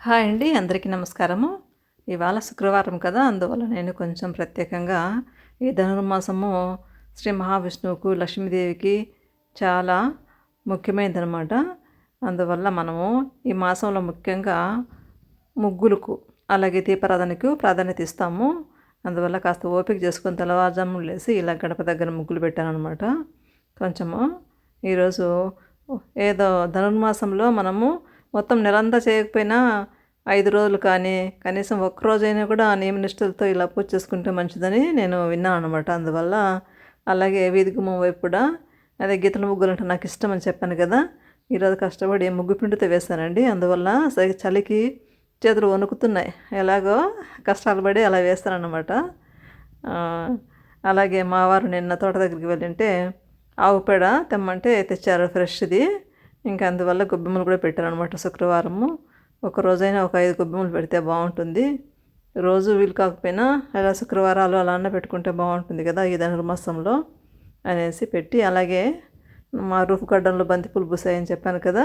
Hi అండి అందరికీ నమస్కారము. ఇవాళ శుక్రవారం కదా అందువల్ల నేను కొంచెం ప్రత్యేకంగా ఈ ధనుర్మాసము శ్రీ మహావిష్ణువుకు లక్ష్మీదేవికి చాలా ముఖ్యమైనదనమాట అందువల్ల మనము ఈ మాసంలో ముఖ్యంగా ముగ్గులకు అలాగే దీపారాధనకు ప్రాధాన్యత ఇస్తాము. అందువల్ల కాస్త ఓపిక చేసుకొని తెల్లవారుజాము లేసి ఇలా గడప దగ్గర ముగ్గులు పెట్టాను అనమాట కొంచెము ఈరోజు ఏదో ధనుర్మాసంలో మనము మొత్తం నెలంతా చేయకపోయినా ఐదు రోజులు కానీ కనీసం ఒక్కరోజైనా కూడా నియమ నిష్ఠలతో ఇలా పూజ చేసుకుంటే మంచిదని నేను విన్నాను అనమాట అందువల్ల అలాగే వీధి గుమ్మం వైపు కూడా అదే గీతల ముగ్గులు అంటే నాకు ఇష్టం అని చెప్పాను కదా ఈరోజు కష్టపడి ముగ్గు పిండితో వేశానండి. అందువల్ల చలికి చేతులు వణుకుతున్నాయి. ఎలాగో కష్టాలు పడి అలా వేస్తానన్నమాట. అలాగే మావారు నిన్న తోట దగ్గరికి వెళ్ళింటే ఆవు పేడ తెమ్మంటే తెచ్చారు ఫ్రెష్ది. ఇంకా అందువల్ల గొబ్బెమ్మలు కూడా పెట్టారనమాట శుక్రవారము. ఒక రోజైనా ఒక ఐదు గొబ్బెమ్మలు పెడితే బాగుంటుంది. రోజు వీలు కాకపోయినా అలా శుక్రవారాలు అలా అన్న పెట్టుకుంటే బాగుంటుంది కదా ఈ ధనుర్మాసంలో అనేసి పెట్టి అలాగే మా రూఫ్ గార్డెన్లో బంతిపూలు పూసాయని చెప్పాను కదా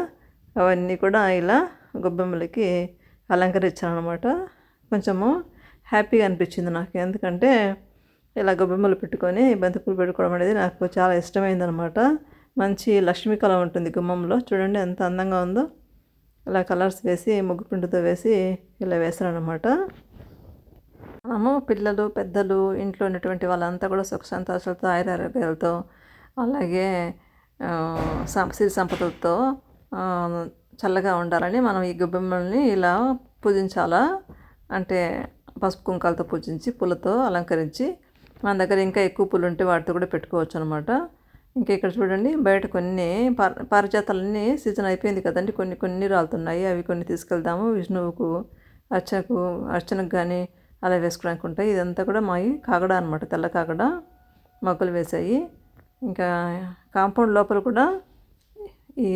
అవన్నీ కూడా ఇలా గొబ్బెమ్మలకి అలంకరించాను అనమాట కొంచెము హ్యాపీగా అనిపించింది నాకు. ఎందుకంటే ఇలా గొబ్బెమ్మలు పెట్టుకొని బంతిపూలు పెట్టుకోవడం అనేది నాకు చాలా ఇష్టమైందనమాట మంచి లక్ష్మీ కళ ఉంటుంది గుమ్మంలో. చూడండి ఎంత అందంగా ఉందో. ఇలా కలర్స్ వేసి ముగ్గు పిండితో వేసి ఇలా వేసారనమాట అనమాట మనము పిల్లలు పెద్దలు ఇంట్లో ఉన్నటువంటి వాళ్ళంతా కూడా సుఖ సంతోషాలతో ఆయురారోగ్యాలతో అలాగే సిరి సంపదలతో చల్లగా ఉండాలని మనం ఈ గొబ్బెమ్మల్ని ఇలా పూజించాలా? అంటే పసుపు కుంకాలతో పూజించి పూలతో అలంకరించి మన దగ్గర ఇంకా ఎక్కువ పూలు ఉంటే వాటితో కూడా పెట్టుకోవచ్చు అనమాట ఇంకా ఇక్కడ చూడండి బయట కొన్ని పారిజాతాలన్నీ సీజన్ అయిపోయింది కదండి. కొన్ని కొన్ని రాలుతున్నాయి. అవి కొన్ని తీసుకెళ్దాము. విష్ణువుకు అర్చనకు అర్చనకు కానీ అలా వేసుకోవడానికి ఉంటాయి. ఇదంతా కూడా మావి కాగడ అనమాట తెల్ల కాగడ మొగ్గలు వేసాయి ఇంకా కాంపౌండ్ లోపల కూడా ఈ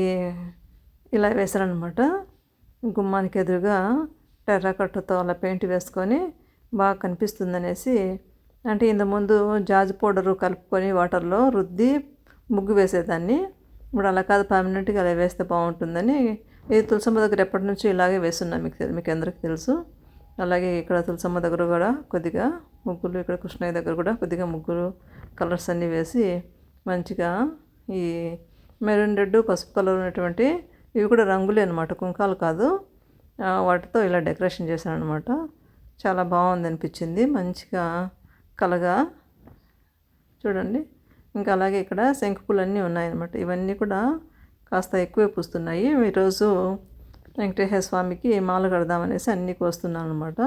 ఇలా వేశారనమాట గుమ్మానికి ఎదురుగా టెర్రకట్టతో అలా పెయింట్ వేసుకొని బాగా కనిపిస్తుంది అనేసి అంటే ఇంతకుముందు జాజ్ పౌడరు కలుపుకొని వాటర్లో రుద్ది ముగ్గు వేసేదాన్ని. ఇప్పుడు అలా కాదు పర్మనెంట్గా అలా వేస్తే బాగుంటుందని. ఇది తులసమ్మ దగ్గర ఎప్పటి నుంచి ఇలాగే వేస్తున్నాను మీకు మీకు అందరికీ తెలుసు. అలాగే ఇక్కడ తులసమ్మ దగ్గర కూడా కొద్దిగా ముగ్గులు ఇక్కడ కృష్ణయ్య దగ్గర కూడా కొద్దిగా ముగ్గులు కలర్స్ అన్నీ వేసి మంచిగా ఈ మెరూన్ రెడ్ పసుపు కలర్ ఉన్నటువంటి ఇవి కూడా రంగులే అనమాట కుంకాలు కాదు. వాటితో ఇలా డెకరేషన్ చేశాను అనమాట చాలా బాగుంది అనిపించింది మంచిగా కలగా చూడండి. ఇంకా అలాగే ఇక్కడ శంకుపూలు అన్నీ ఉన్నాయన్నమాట. ఇవన్నీ కూడా కాస్త ఎక్కువే పూస్తున్నాయి. ఈరోజు వెంకటేశ్వర స్వామికి మాల కడదామనేసి అన్నీ కోస్తున్నాను అనమాట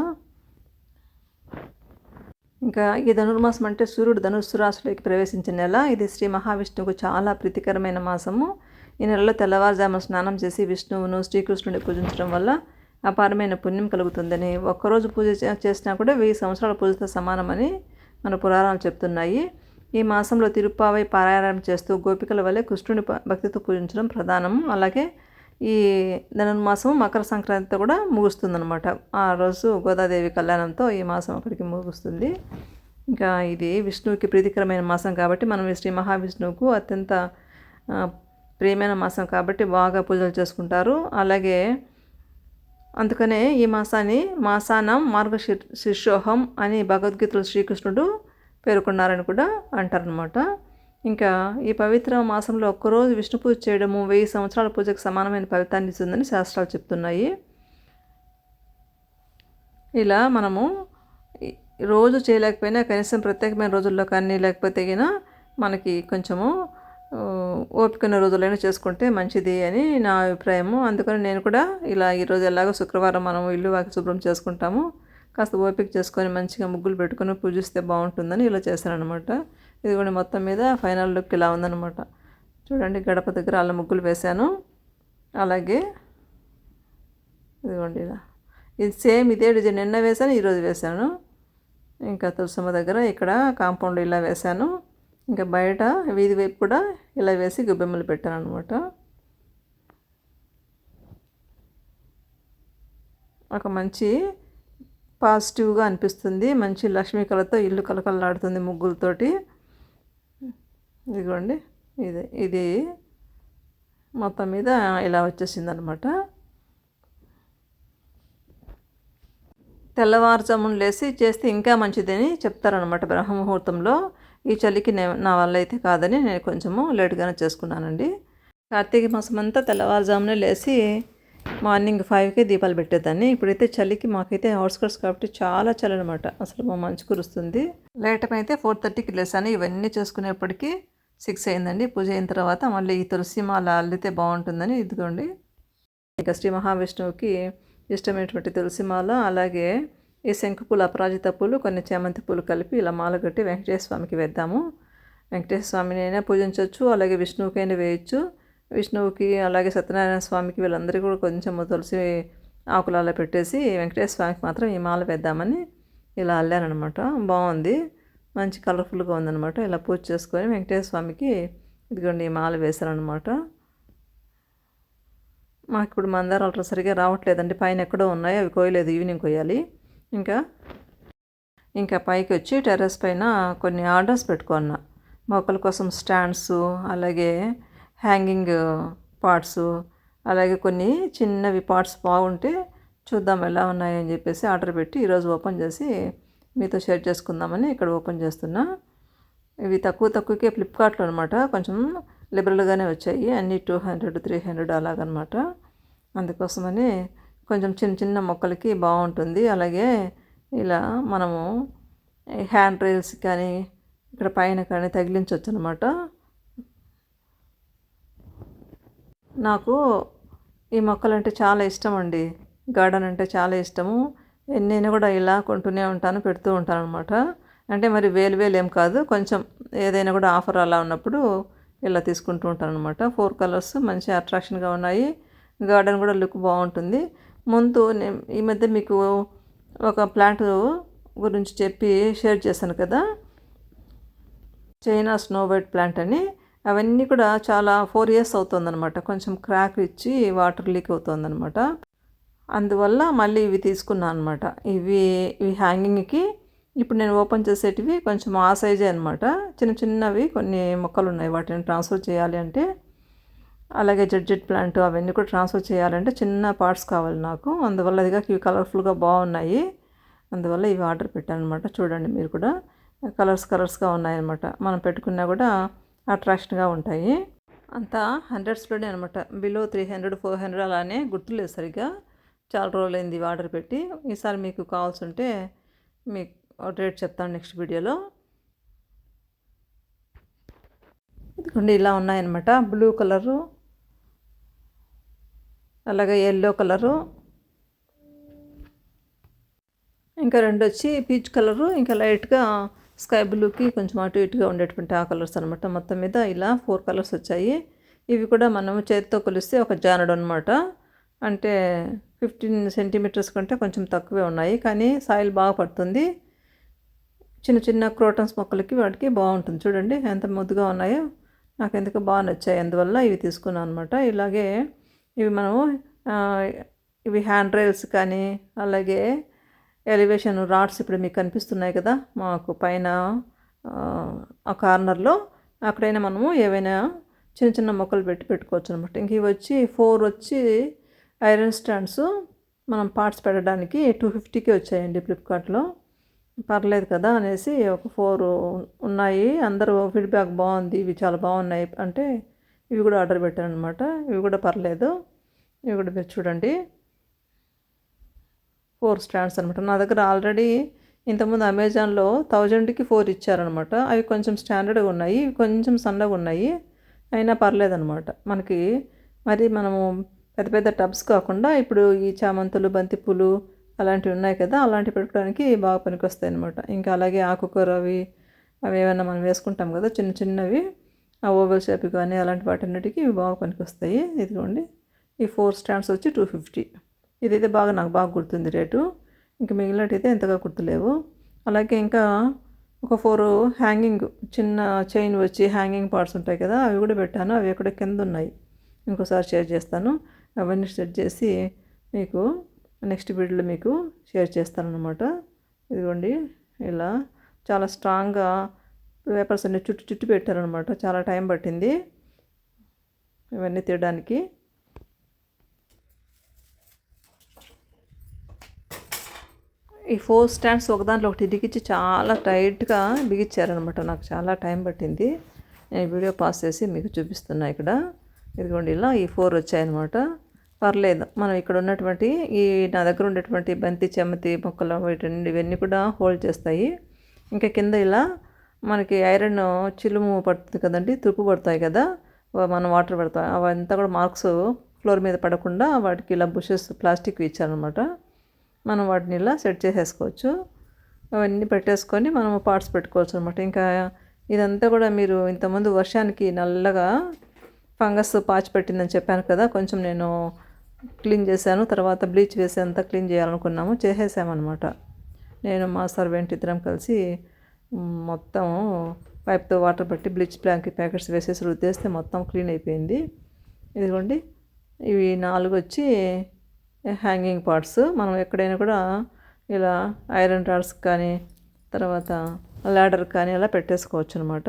ఇంకా ఈ ధనుర్మాసం అంటే సూర్యుడు ధనుస్సు రాశిలోకి ప్రవేశించిన నెల. ఇది శ్రీ మహావిష్ణువుకు చాలా ప్రీతికరమైన మాసము. ఈ నెలలో తెల్లవారుజామున స్నానం చేసి విష్ణువును శ్రీకృష్ణుడిని పూజించడం వల్ల అపారమైన పుణ్యం కలుగుతుందని ఒక్కరోజు పూజ చేసినా కూడా వెయ్యి సంవత్సరాల పూజతో సమానమని మన పురాణాలు చెప్తున్నాయి. ఈ మాసంలో తిరుప్పావై పారాయణం చేస్తూ గోపికల వలె కృష్ణుని భక్తితో పూజించడం ప్రధానం. అలాగే ఈ ధనుర్మాసం మకర సంక్రాంతితో కూడా ముగుస్తుందన్నమాట. ఆ రోజు గోదాదేవి కళ్యాణంతో ఈ మాసం అక్కడికి ముగుస్తుంది. ఇంకా ఇది విష్ణువుకి ప్రీతికరమైన మాసం కాబట్టి మనం శ్రీ మహావిష్ణువుకు అత్యంత ప్రియమైన మాసం కాబట్టి బాగా పూజలు చేసుకుంటారు. అలాగే అందుకనే ఈ మాసాన్ని మాసానం మార్గశీర్ శీర్షోహం అని భగవద్గీతలో శ్రీకృష్ణుడు పేర్కొన్నారని కూడా అంటారనమాట ఇంకా ఈ పవిత్ర మాసంలో ఒక్కరోజు విష్ణు పూజ చేయడము వెయ్యి సంవత్సరాల పూజకు సమానమైన ఫలితాన్ని ఇస్తుందని శాస్త్రాలు చెప్తున్నాయి. ఇలా మనము రోజు చేయలేకపోయినా కనీసం ప్రత్యేకమైన రోజుల్లో కానీ లేకపోతే అయినా మనకి కొంచెము ఓపికన్న రోజులైనా చేసుకుంటే మంచిది అని నా అభిప్రాయము. అందుకని నేను కూడా ఇలా ఈరోజు ఎలాగో శుక్రవారం మనం ఇల్లు వాకి శుభ్రం చేసుకుంటాము. కాస్త ఓపిక చేసుకొని మంచిగా ముగ్గులు పెట్టుకొని పూజిస్తే బాగుంటుందని ఇలా చేశాను అనమాట ఇది కూడా మొత్తం మీద ఫైనల్ లుక్ ఇలా ఉందనమాట చూడండి గడప దగ్గర అలా ముగ్గులు వేశాను. అలాగే ఇదిగోండి ఇలా. ఇది సేమ్ ఇదే డిజైన్. నిన్న వేశాను ఈరోజు వేశాను. ఇంకా తులసమ్మ దగ్గర ఇక్కడ కాంపౌండ్ ఇలా వేశాను. ఇంకా బయట వీధి వైపు కూడా ఇలా వేసి గుబ్బెమ్మలు పెట్టాను అనమాట ఒక మంచి పాజిటివ్గా అనిపిస్తుంది. మంచి లక్ష్మీ కళతో ఇల్లు కలకలలాడుతుంది ముగ్గులతోటి. ఇదిగోండి. ఇది ఇది మొత్తం మీద ఇలా వచ్చేసింది అనమాట తెల్లవారుజామున లేసి చేస్తే ఇంకా మంచిదని చెప్తారనమాట బ్రహ్మముహూర్తంలో. ఈ చలికి నే నా వల్ల అయితే కాదని నేను కొంచెము లేట్గానే చేసుకున్నానండి. కార్తీక మాసం అంతా తెల్లవారుజామునే లేచి మార్నింగ్ ఫైవ్కే దీపాలు పెట్టేదాన్ని. ఇప్పుడైతే చలికి మాకైతే అవుట్స్కట్స్ కాబట్టి చాలా చలి అనమాట అసలు మా మంచు కురుస్తుంది. లేట్ అయితే ఫోర్ థర్టీకి లేసాను ఇవన్నీ చేసుకునేప్పటికీ సిక్స్ అయిందండి. పూజ అయిన తర్వాత మళ్ళీ ఈ తులసి మాల అల్లితే బాగుంటుందని ఇదిగోండి. ఇంకా శ్రీ మహావిష్ణువుకి ఇష్టమైనటువంటి తులసి మాల అలాగే ఈ శంకు పూలు అపరాజిత పూలు కొన్ని చేమంతి పూలు కలిపి ఇలా మాల కట్టి వెంకటేశ్వర స్వామికి వేద్దాము. వెంకటేశ్వర స్వామిని అయినా పూజించవచ్చు అలాగే విష్ణువుకైనా వేయచ్చు. విష్ణువుకి అలాగే సత్యనారాయణ స్వామికి వీళ్ళందరికీ కూడా కొంచెం తులసి ఆకులు అలా పెట్టేసి వెంకటేశ్వర స్వామికి మాత్రం ఈ మాల వేద్దామని ఇలా అల్లారనమాట. బాగుంది. మంచి కలర్ఫుల్గా ఉందన్నమాట ఇలా పూజ చేసుకొని వెంకటేశ్వర స్వామికి ఇదిగోండి ఈ మాల వేశారనమాట. మాకు ఇప్పుడు మందారాలు సరిగా రావట్లేదండి. పైన ఎక్కడో ఉన్నాయి. అవి కోయలేదు. ఈవినింగ్ కోయాలి. ఇంకా ఇంకా పైకి వచ్చి టెర్రస్ పైన కొన్ని ఆర్డర్స్ పెట్టుకున్నా. మొక్కల కోసం స్టాండ్స్ అలాగే హ్యాంగింగ్ పార్ట్స్ అలాగే కొన్ని చిన్నవి పార్ట్స్ బాగుంటే చూద్దాం ఎలా ఉన్నాయని చెప్పేసి ఆర్డర్ పెట్టి ఈరోజు ఓపెన్ చేసి మీతో షేర్ చేసుకుందామని ఇక్కడ ఓపెన్ చేస్తున్నా. ఇవి తక్కువ తక్కువకే ఫ్లిప్కార్ట్లో అనమాట కొంచెం లిబరల్గానే వచ్చాయి. అన్నీ టూ హండ్రెడ్ త్రీ హండ్రెడ్ అలాగనమాట అందుకోసమని కొంచెం చిన్న చిన్న మొక్కలకి బాగుంటుంది. అలాగే ఇలా మనము హ్యాండ్ రైల్స్ కానీ ఇక్కడ పైన కానీ తగిలించవచ్చు అనమాట నాకు ఈ మొక్కలు అంటే చాలా ఇష్టం అండి గార్డెన్ అంటే చాలా ఇష్టము. నేను కూడా ఇలా కొంటూనే ఉంటాను పెడుతూ ఉంటాను అనమాట అంటే మరి వేలు వేలు ఏం కాదు. కొంచెం ఏదైనా కూడా ఆఫర్ అలా ఉన్నప్పుడు ఇలా తీసుకుంటూ ఉంటాను అనమాట ఫోర్ కలర్స్ మంచి అట్రాక్షన్గా ఉన్నాయి. గార్డెన్ కూడా లుక్ బాగుంటుంది. ముందు ఈ మధ్య మీకు ఒక ప్లాంట్ గురించి చెప్పి షేర్ చేశాను కదా. చైనా స్నో వైట్ ప్లాంట్ అని. అవన్నీ కూడా చాలా ఫోర్ ఇయర్స్ అవుతుందన్నమాట. కొంచెం క్రాక్ ఇచ్చి వాటర్ లీక్ అవుతుందన్నమాట. అందువల్ల మళ్ళీ ఇవి తీసుకున్నాను అనమాట ఇవి ఇవి హ్యాంగింగ్కి ఇప్పుడు నేను ఓపెన్ చేసేటివి కొంచెం ఆ సైజే అనమాట చిన్న చిన్నవి కొన్ని మొక్కలు ఉన్నాయి. వాటిని ట్రాన్స్ఫర్ చేయాలి అంటే అలాగే జడ్జెడ్ ప్లాంట్ అవన్నీ కూడా ట్రాన్స్ఫర్ చేయాలంటే చిన్న పార్ట్స్ కావాలి నాకు. అందువల్ల అదిగా ఇవి కలర్ఫుల్గా బాగున్నాయి. అందువల్ల ఇవి ఆర్డర్ పెట్టాను అనమాట చూడండి మీరు కూడా. కలర్స్ కలర్స్గా ఉన్నాయన్నమాట. మనం పెట్టుకున్నా కూడా అట్రాక్షన్గా ఉంటాయి. అంతా హండ్రెడ్స్లోనే అనమాట. Below three hundred four hundred అలానే గుర్తులేదు సరిగ్గా. చాలా రోజులైంది ఆర్డర్ పెట్టి. ఈసారి మీకు కావాల్సి ఉంటే మీకు రేట్ చెప్తాను నెక్స్ట్ వీడియోలో. ఇదిగోండి ఇలా ఉన్నాయన్నమాట. బ్లూ కలరు అలాగే ఎల్లో కలరు. ఇంకా రెండు వచ్చి పీచ్ కలరు ఇంకా లైట్గా స్కై బ్లూకి కొంచెం అటు ఇటుగా ఉండేటువంటి ఆ కలర్స్ అనమాట మొత్తం మీద ఇలా ఫోర్ కలర్స్ వచ్చాయి. ఇవి కూడా మనం చేతితో కొలిస్తే ఒక జానడు అనమాట అంటే ఫిఫ్టీన్ సెంటీమీటర్స్ కంటే కొంచెం తక్కువే ఉన్నాయి. కానీ సాయిల్ బాగా పడుతుంది. చిన్న చిన్న క్రోటన్స్ మొక్కలకి వాటికి బాగుంటుంది. చూడండి ఎంత ముద్దుగా ఉన్నాయో. నాకు ఎందుకు బాగా నచ్చాయి. అందువల్ల ఇవి తీసుకున్నాను అనమాట ఇలాగే ఇవి మనము ఇవి హ్యాండ్ రైల్స్ కానీ అలాగే ఎలివేషన్ రాడ్స్ ఇప్పుడు మీకు కనిపిస్తున్నాయి కదా మాకు పైన ఆ కార్నర్లో అక్కడైనా మనము ఏవైనా చిన్న చిన్న మొక్కలు పెట్టి పెట్టుకోవచ్చు అనమాట ఇంక ఇవి వచ్చి ఫోర్ వచ్చి ఐరన్ స్టాండ్స్ మనం పార్ట్స్ పెట్టడానికి టూ ఫిఫ్టీకి వచ్చాయండి ఫ్లిప్కార్ట్లో. పర్లేదు కదా అనేసి ఒక ఫోర్ ఉన్నాయి. అందరూ ఫీడ్బ్యాక్ బాగుంది ఇవి చాలా బాగున్నాయి అంటే ఇవి కూడా ఆర్డర్ పెట్టాను అనమాట ఇవి కూడా పర్లేదు. ఇవి కూడా మీరు చూడండి. ఫోర్ స్టాండ్స్ అనమాట నా దగ్గర ఆల్రెడీ ఇంతకుముందు అమెజాన్లో థౌజండ్కి ఫోర్ ఇచ్చారనమాట అవి కొంచెం స్టాండర్డ్గా ఉన్నాయి ఇవి కొంచెం సన్నగా ఉన్నాయి అయినా పర్లేదనమాట మనకి మరి మనము పెద్ద పెద్ద టబ్స్ కాకుండా ఇప్పుడు ఈ చామంతులు బంతిపూలు అలాంటివి ఉన్నాయి కదా అలాంటివి పెట్టుకోవడానికి బాగా పనికొస్తాయి అనమాట ఇంకా అలాగే ఆకుకూర అవి అవి ఏమైనా మనం వేసుకుంటాం కదా చిన్న చిన్నవి ఆ ఓవెల్ షేప్ కానీ అలాంటి వాటన్నిటికీ ఇవి బాగా పనికొస్తాయి. ఇదిగోండి ఈ ఫోర్ స్టాండ్స్ వచ్చి టూ ఫిఫ్టీ. ఇదైతే బాగా నాకు బాగా గుర్తుంది రేటు. ఇంకా మిగిలినట్టయితే ఎంతగా గుర్తులేవు. అలాగే ఇంకా ఒక ఫోర్ హ్యాంగింగ్ చిన్న చైన్ వచ్చి హ్యాంగింగ్ పార్ట్స్ ఉంటాయి కదా అవి కూడా పెట్టాను. అవి ఎక్కడ కింద ఉన్నాయి. ఇంకోసారి షేర్ చేస్తాను. అవన్నీ సెట్ చేసి మీకు నెక్స్ట్ వీడియోలో మీకు షేర్ చేస్తాను అనమాట ఇదిగోండి ఇలా చాలా స్ట్రాంగ్గా పేపర్స్ అన్ని చుట్టు చుట్టు పెట్టారనమాట చాలా టైం పట్టింది. ఇవన్నీ తీయడానికి. ఈ ఫోర్ స్టాండ్స్ ఒకదాంట్లో ఒకటి ఇరిగించి చాలా టైట్గా బిగించారనమాట. నాకు చాలా టైం పట్టింది. నేను వీడియో పాస్ చేసి మీకు చూపిస్తున్నా ఇక్కడ. ఇదిగోండి ఇలా ఈ ఫోర్ వచ్చాయన్నమాట. పర్లేదు మనం ఇక్కడ ఉన్నటువంటి ఈ నా దగ్గర ఉండేటువంటి బంతి చెమతి మొక్కలు వీటన్ని ఇవన్నీ కూడా హోల్డ్ చేస్తాయి. ఇంకా కింద ఇలా మనకి ఐరన్ చిలుము పడుతుంది కదండి తుప్పు పడతాయి కదా. మనం వాటర్ పెడతాం. అవంతా కూడా మార్క్స్ ఫ్లోర్ మీద పడకుండా వాటికి ఇలా బుషెస్ ప్లాస్టిక్ ఇచ్చారనమాట మనం వాటిని ఇలా సెట్ చేసేసుకోవచ్చు. అవన్నీ పెట్టేసుకొని మనం పార్ట్స్ పెట్టుకోవచ్చు అనమాట ఇంకా ఇదంతా కూడా మీరు ఇంతకుముందు వర్షానికి నల్లగా ఫంగస్ పాచి పెట్టిందని చెప్పాను కదా కొంచెం నేను క్లీన్ చేశాను తర్వాత బ్లీచ్ వేసి అంతా క్లీన్ చేయాలనుకున్నాము చేసేసామన్నమాట నేను మా సర్వెంట్ ఇద్దరం కలిసి మొత్తం పైప్తో వాటర్ పట్టి బ్లీచ్ ప్లాంక్ ప్యాకెట్స్ వేసేసి రుద్దేస్తే మొత్తం క్లీన్ అయిపోయింది. ఇదిగోండి ఇవి నాలుగు వచ్చి హ్యాంగింగ్ పార్ట్స్ మనం ఎక్కడైనా కూడా ఇలా ఐరన్ రాడ్స్ కానీ తర్వాత ల్యాడర్ కానీ అలా పెట్టేసుకోవచ్చు అనమాట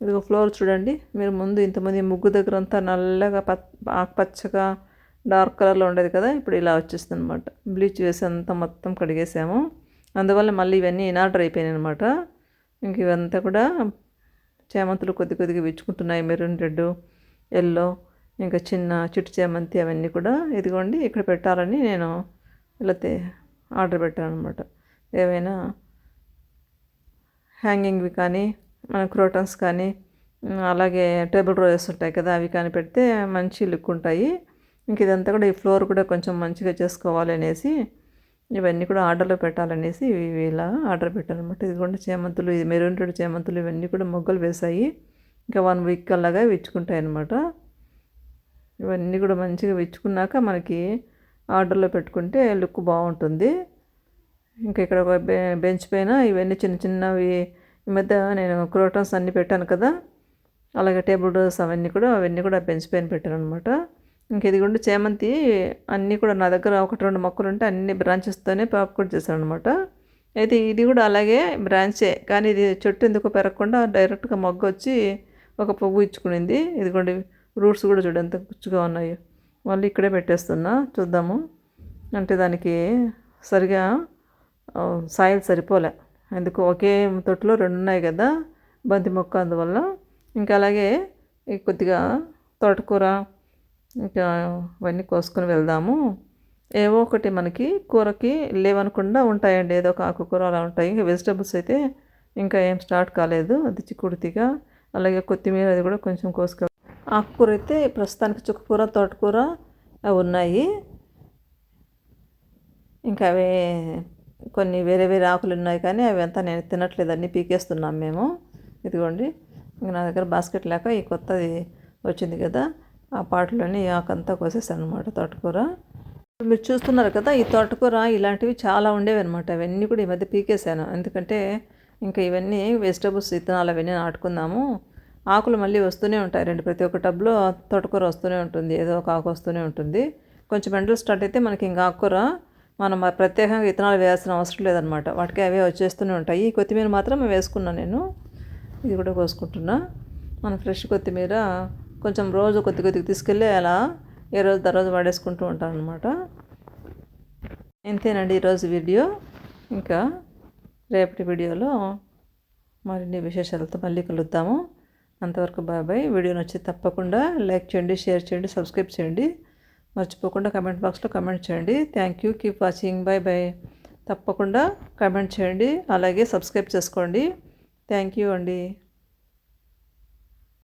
ఇదిగో ఫ్లోర్ చూడండి. మీరు ముందు ఇంతమంది ముగ్గు దగ్గర అంతా నల్లగా ఆకుపచ్చగా డార్క్ కలర్లో ఉండేది కదా ఇప్పుడు ఇలా వచ్చేస్తుంది అనమాట బ్లీచ్ వేసి అంతా మొత్తం కడిగేసాము. అందువల్ల మళ్ళీ ఇవన్నీ ఇనార్డర్ అయిపోయినాయి అనమాట ఇంక ఇవంతా కూడా చేమంతులు కొద్ది కొద్దిగా విచ్చుకుంటున్నాయి. Maroon red yellow. ఇంకా చిన్న చిట్టు చేమంతి అవన్నీ కూడా ఇదిగోండి ఇక్కడ పెట్టాలని నేను ఇలా ఆర్డర్ పెట్టాను అనమాట ఏవైనా హ్యాంగింగ్వి కానీ మన క్రోటన్స్ కానీ అలాగే టేబుల్ రోజెస్ ఉంటాయి కదా అవి కానీ పెడితే మంచి లుక్ ఉంటాయి. ఇంక ఇదంతా కూడా ఈ ఫ్లోర్ కూడా కొంచెం మంచిగా చేసుకోవాలి అనేసి ఇవన్నీ కూడా ఆర్డర్లో పెట్టాలనేసి ఇవి ఇలా ఆర్డర్ పెట్టాను అనమాట ఇదిగోండి చేమంతులు ఇది మెరూన్ చేమంతులు ఇవన్నీ కూడా మొగ్గలు వేసాయి ఇంకా వన్ వీక్ అలాగా విచ్చుకుంటాయి అనమాట ఇవన్నీ కూడా మంచిగా విచ్చుకున్నాక మనకి ఆర్డర్లో పెట్టుకుంటే లుక్ బాగుంటుంది. ఇంకా ఇక్కడ ఒక బెంచ్ పైన ఇవన్నీ చిన్న చిన్నవి ఈ మధ్య నేను క్రోటన్స్ అన్నీ పెట్టాను కదా. అలాగే టేబుల్ డోర్స్ అవన్నీ కూడా అవన్నీ కూడా బెంచ్ పైన పెట్టాను అనమాట ఇంక ఇదిగోండి చేమంతి అన్నీ కూడా నా దగ్గర ఒకటి రెండు మొక్కలు ఉంటే అన్ని బ్రాంచెస్తోనే పాపకూడ చేశాను అనమాట అయితే ఇది కూడా అలాగే బ్రాంచే కానీ ఇది చెట్టు ఎందుకు పెరగకుండా డైరెక్ట్గా మొగ్గ వచ్చి ఒక పువ్వు ఇచ్చుకునింది. ఇదిగోండి రూట్స్ కూడా చూడు ఎంత గుచ్చుగా ఉన్నాయో. మళ్ళీ ఇక్కడే పెట్టేస్తున్నా. చూద్దాము. అంటే దానికి సరిగా సాయిల్ సరిపోలే. ఎందుకు? ఒకే తొట్టులో రెండు ఉన్నాయి కదా బంతి మొక్క అందువల్ల. ఇంకా అలాగే కొద్దిగా తోటకూర ఇంకా అవన్నీ కోసుకొని వెళ్దాము. ఏవో ఒకటి మనకి కూరకి లేవనకుండా ఉంటాయండి. ఏదో ఒక ఆకుకూర అలా ఉంటాయి. ఇంకా వెజిటబుల్స్ అయితే ఇంకా ఏం స్టార్ట్ కాలేదు. అది చిక్కుడుతిగా అలాగే కొత్తిమీర అది కూడా కొంచెం కోసుకు ఆకుకూర అయితే ప్రస్తుతానికి చుక్కకూర తోటకూర అవి ఉన్నాయి. ఇంకా అవి కొన్ని వేరే వేరే ఆకులు ఉన్నాయి కానీ అవి అంతా నేను తినట్లేదు. అన్నీ పీకేస్తున్నాం మేము. ఇదిగోండి ఇంకా నా దగ్గర బాస్కెట్ లేక ఈ కొత్తది వచ్చింది కదా ఆ పాటలోని ఆకంతా కోసేసాను అనమాట తోటకూర. మీరు చూస్తున్నారు కదా ఈ తోటకూర ఇలాంటివి చాలా ఉండేవి అనమాట అవన్నీ కూడా ఈ మధ్య పీకేశాను. ఎందుకంటే ఇంకా ఇవన్నీ వెజిటబుల్స్ విత్తనాలు అవన్నీ నాటుకుందాము ఆకులు మళ్ళీ వస్తూనే ఉంటాయి రెండు. ప్రతి ఒక్క టబ్లో తోటకూర వస్తూనే ఉంటుంది. ఏదో ఒక ఆకు వస్తూనే ఉంటుంది. కొంచెం ఎండలు స్టార్ట్ అయితే మనకి ఇంకా ఆకుకూర మనం ప్రత్యేకంగా విత్తనాలు వేయాల్సిన అవసరం లేదనమాట వాటికి అవే వచ్చేస్తూనే ఉంటాయి. ఈ కొత్తిమీర మాత్రం వేసుకున్నాను నేను. ఇది కూడా కోసుకుంటున్నా. మన ఫ్రెష్ కొత్తిమీర కొంచెం రోజు కొద్ది కొద్దిగా తీసుకెళ్ళి అలా ఏ రోజు తర్వాత వాడేసుకుంటూ ఉంటాను అనమాట ఇంతేనండి ఈరోజు వీడియో. ఇంకా రేపటి వీడియోలో మరిన్ని విశేషాలతో మళ్ళీ కలుద్దాము. అంతవరకు బాబాయ్ వీడియో నచ్చి తప్పకుండా లైక్ చేయండి షేర్ చేయండి సబ్స్క్రైబ్ చేయండి. మర్చిపోకుండా కమెంట్ బాక్స్లో కమెంట్ చేయండి. Thank you keep watching bye bye తప్పకుండా కమెంట్ చేయండి. అలాగే సబ్స్క్రైబ్ చేసుకోండి. థ్యాంక్ యూ అండి.